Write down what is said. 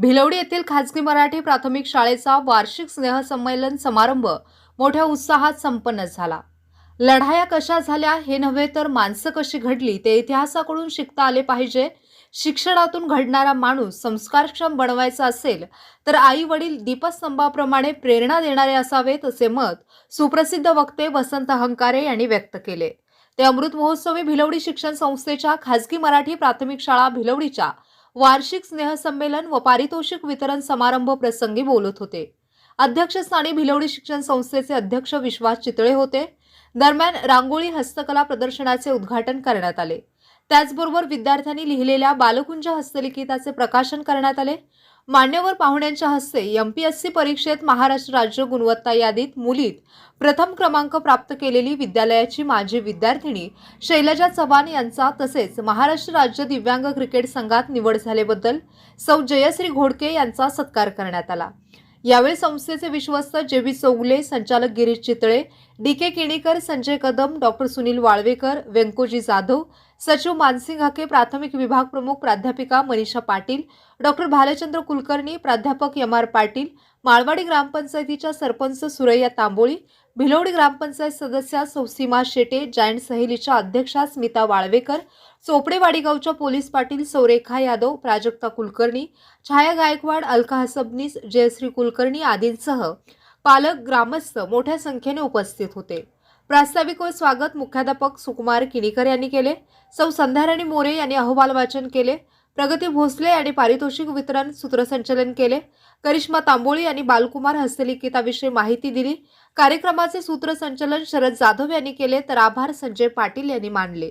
भिलवडी येथील खाजगी मराठी प्राथमिक शाळेचा वार्षिक स्नेहसंमेलन समारंभ मोठ्या उत्साहात संपन्न झाला. लढाया कशा झाल्या हे नव्हे तर माणसं कशी घडली ते इतिहासाकडून शिकता आले पाहिजे. शिक्षणातून घडणारा माणूस संस्कारक्षम बनवायचा असेल तर आई वडील दीपस्तंभाप्रमाणे प्रेरणा देणारे असावेत असे मत सुप्रसिद्ध वक्ते वसंत हंकारे यांनी व्यक्त केले. ते अमृत महोत्सवी भिलवडी शिक्षण संस्थेच्या खाजगी मराठी प्राथमिक शाळा भिलवडीच्या वार्षिक स्नेहसंमेलन व पारितोषिक वितरण समारंभ प्रसंगी बोलत होते. अध्यक्षस्थानी भिलवडी शिक्षण संस्थेचे अध्यक्ष विश्वास चितळे होते. दरम्यान रांगोळी हस्तकला प्रदर्शनाचे उद्घाटन करण्यात आले. त्याचबरोबर विद्यार्थ्यांनी लिहिलेल्या बालकुंज हस्तलिखिताचे प्रकाशन करण्यात आले. मान्यवर पाहुण्यांच्या हस्ते एमपीएससी परीक्षेत महाराष्ट्र राज्य गुणवत्ता यादीत मुलीत प्रथम क्रमांक प्राप्त केलेली विद्यालयाची माजी विद्यार्थिनी शैलजा चव्हाण यांचा तसेच महाराष्ट्र राज्य दिव्यांग क्रिकेट संघात निवड झाल्याबद्दल सौ जयश्री घोडके यांचा सत्कार करण्यात आला. यावेळी संस्थेचे विश्वस्त जे व्ही चौगुले संचालक Girish Chitale D K Kenikar Sanjay Kadam doctor Sunil Walvekar Vyankoji Jadhav सचिव मानसिंग हके प्राथमिक विभाग प्रमुख प्राध्यापिका मनीषा पाटील डॉक्टर भालचंद्र कुलकर्णी प्राध्यापक एम आर पाटील माळवाडी ग्रामपंचायतीच्या सरपंच सुरैया तांबोळी भिलवडी ग्रामपंचायत सदस्या सौसीमा शेटे जायंट सहेलीच्या अध्यक्षा स्मिता वाळवेकर चोपडेवाडी गावच्या पोलीस पाटील सौरेखा यादव प्राजक्ता कुलकर्णी छाया गायकवाड अलका हसबनीस जयश्री कुलकर्णी आदींसह पालक ग्रामस्थ मोठ्या संख्येने उपस्थित होते. प्रास्ताविक व स्वागत मुख्याध्यापक सुकुमार किणीकर यांनी केले. सौ. संध्याराणी मोरे यांनी अहवाल वाचन केले. प्रगती भोसले यांनी पारितोषिक वितरण सूत्रसंचलन केले. करिश्मा तांबोळी यांनी बालकुमार हस्तलिखिताविषयी माहिती दिली. कार्यक्रमाचे सूत्रसंचलन शरद जाधव यांनी केले तर आभार संजय पाटील यांनी मानले.